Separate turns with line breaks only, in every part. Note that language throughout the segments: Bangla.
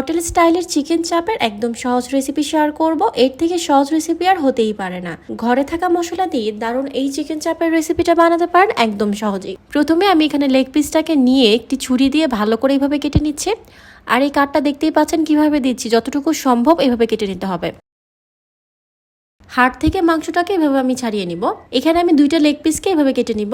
হোটেল স্টাইলের চিকেন চাপের একদম সহজ রেসিপি শেয়ার করব। এর থেকে সহজ রেসিপি আর হতেই পারে না। ঘরে থাকা মশলা দিয়ে দারুণ এই চিকেন চাপের রেসিপিটা বানাতে পারেন একদম সহজেই। প্রথমে আমি এখানে লেগ পিসটাকে নিয়ে একটি ছুরি দিয়ে ভালো করে এইভাবে কেটে নিচ্ছি। আর এই কাঠটা দেখতেই পাচ্ছেন কীভাবে দিচ্ছি। যতটুকু সম্ভব এভাবে কেটে নিতে হবে। হাড় থেকে মাংসটাকে এভাবে আমি ছাড়িয়ে নিব। এখানে আমি দুইটা লেগ পিসকে এভাবে কেটে নিব।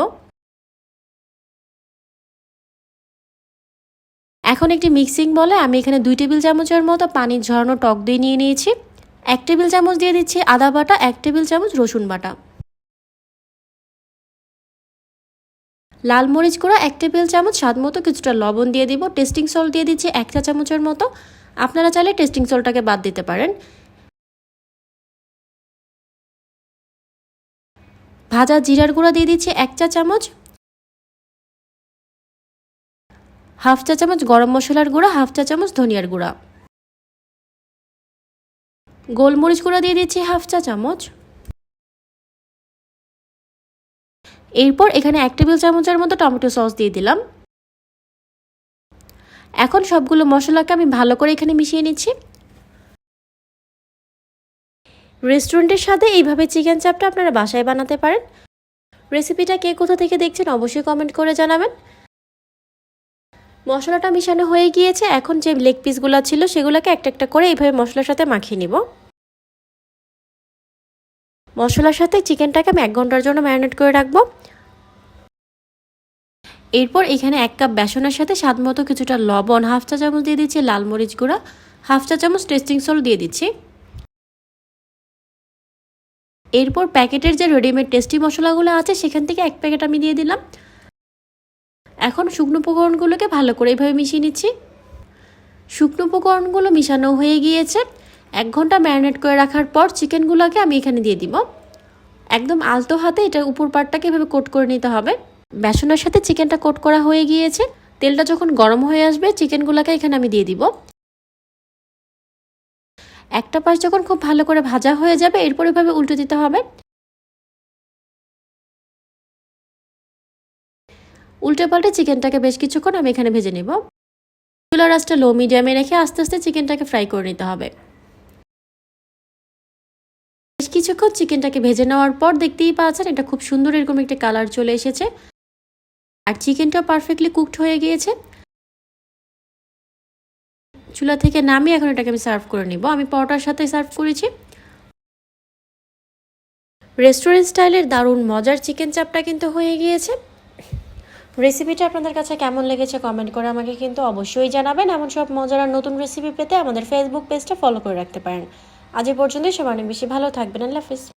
এখন একটি মিক্সিং বলে আমি এখানে দুই টেবিল চামচের মতো পানির ঝরানো টক দই নিয়ে নিয়েছি। এক টেবিল চামচ দিয়ে দিচ্ছি আদা বাটা, এক টেবিল চামচ রসুন বাটা। লাল মরিচ গুঁড়া, এক টেবিল চামচ স্বাদ মতো কিছুটা লবণ দিয়ে দিব। টেস্টিং সল্ট দিয়ে দিচ্ছি এক চা চামচের মতো। আপনারা চাইলে টেস্টিং সল্টটাকে বাদ দিতে পারেন। ভাজা জিরার গুঁড়া দিয়ে দিচ্ছি এক চা চামচ। হাফ চা চামচ গরম মশলার গুঁড়া, হাফ চা চামচ ধনিয়ার গুঁড়া। গোলমরিচ গুঁড়া দিয়ে দিচ্ছি হাফ চা চামচ। এরপর এখানে এক টেবিল চামচের মতো টমেটো সস দিয়ে দিলাম। এখন সবগুলো মশলাকে আমি ভালো করে এখানে মিশিয়ে নিচ্ছি। রেস্টুরেন্টের সাথে এইভাবে চিকেন চাপটা আপনারা বাসায় বানাতে পারেন। রেসিপিটা কে কোথা থেকে দেখছেন অবশ্যই কমেন্ট করে জানাবেন। মশলাটা মিশানো হয়ে গিয়েছে, এখন যে লেগ পিসগুলো ছিল সেগুলোকে একটা একটা করে এইভাবে মশলার সাথে মাখিয়ে নিব। মশলার সাথে চিকেনটাকে আমি এক ঘণ্টার জন্য ম্যারিনেট করে রাখব। এরপর এখানে এক কাপ বেসনের সাথে স্বাদ মতো কিছুটা লবণ, হাফ চা চামচ দিয়ে দিচ্ছি লাল মরিচ গুঁড়া, হাফ চা চামচ টেস্টিং সল্ট দিয়ে দিচ্ছি। এরপর প্যাকেটের যে রেডিমেড টেস্টি মশলাগুলো আছে, সেখান থেকে এক প্যাকেট আমি দিয়ে দিলাম। এখন শুকনো উপকরণগুলোকে ভালো করে এইভাবে মিশিয়ে নিচ্ছি। শুকনো উপকরণগুলো মিশানো হয়ে গিয়েছে। এক ঘণ্টা ম্যারিনেট করে রাখার পর চিকেনগুলোকে আমি এখানে দিয়ে দিব। একদম আলতো হাতে এটা উপর পাটটাকে এভাবে কোট করে নিতে হবে। বেসনের সাথে চিকেনটা কোট করা হয়ে গিয়েছে। তেলটা যখন গরম হয়ে আসবে, চিকেনগুলোকে এখানে আমি দিয়ে দিব। একটা পাশ যখন খুব ভালো করে ভাজা হয়ে যাবে, এরপর এভাবে উল্টে দিতে হবে। উল্টে পাল্টে চিকেনটাকে বেশ কিছুক্ষণ আমি এখানে ভেজে নেব। চুলার আঁচটা লো মিডিয়ামে রেখে আস্তে আস্তে চিকেনটাকে ফ্রাই করে নিতে হবে। বেশ কিছুক্ষণ চিকেনটাকে ভেজে নেওয়ার পর দেখতেই পাচ্ছেন এটা খুব সুন্দর এরকম একটা কালার চলে এসেছে। আর চিকেনটা পারফেক্টলি কুকড হয়ে গিয়েছে। চুলা থেকে নামিয়ে এখন এটাকে আমি সার্ভ করে নিব। আমি পরোটার সাথে সার্ভ করেছি। রেস্টুরেন্ট স্টাইলের দারুণ মজার চিকেন চাপটা কিন্তু হয়ে গিয়েছে। রেসিপিটা আপনাদের কাছে কেমন লেগেছে কমেন্ট করে আমাকে কিন্তু অবশ্যই জানাবেন। এমন সব মজার নতুন রেসিপি পেতে আমাদের ফেসবুক পেজটা ফলো করে রাখতে পারেন। আজ এ পর্যন্তই সব অনেক বেশি ভালো থাকবেন। আল্লাহ হাফিজ।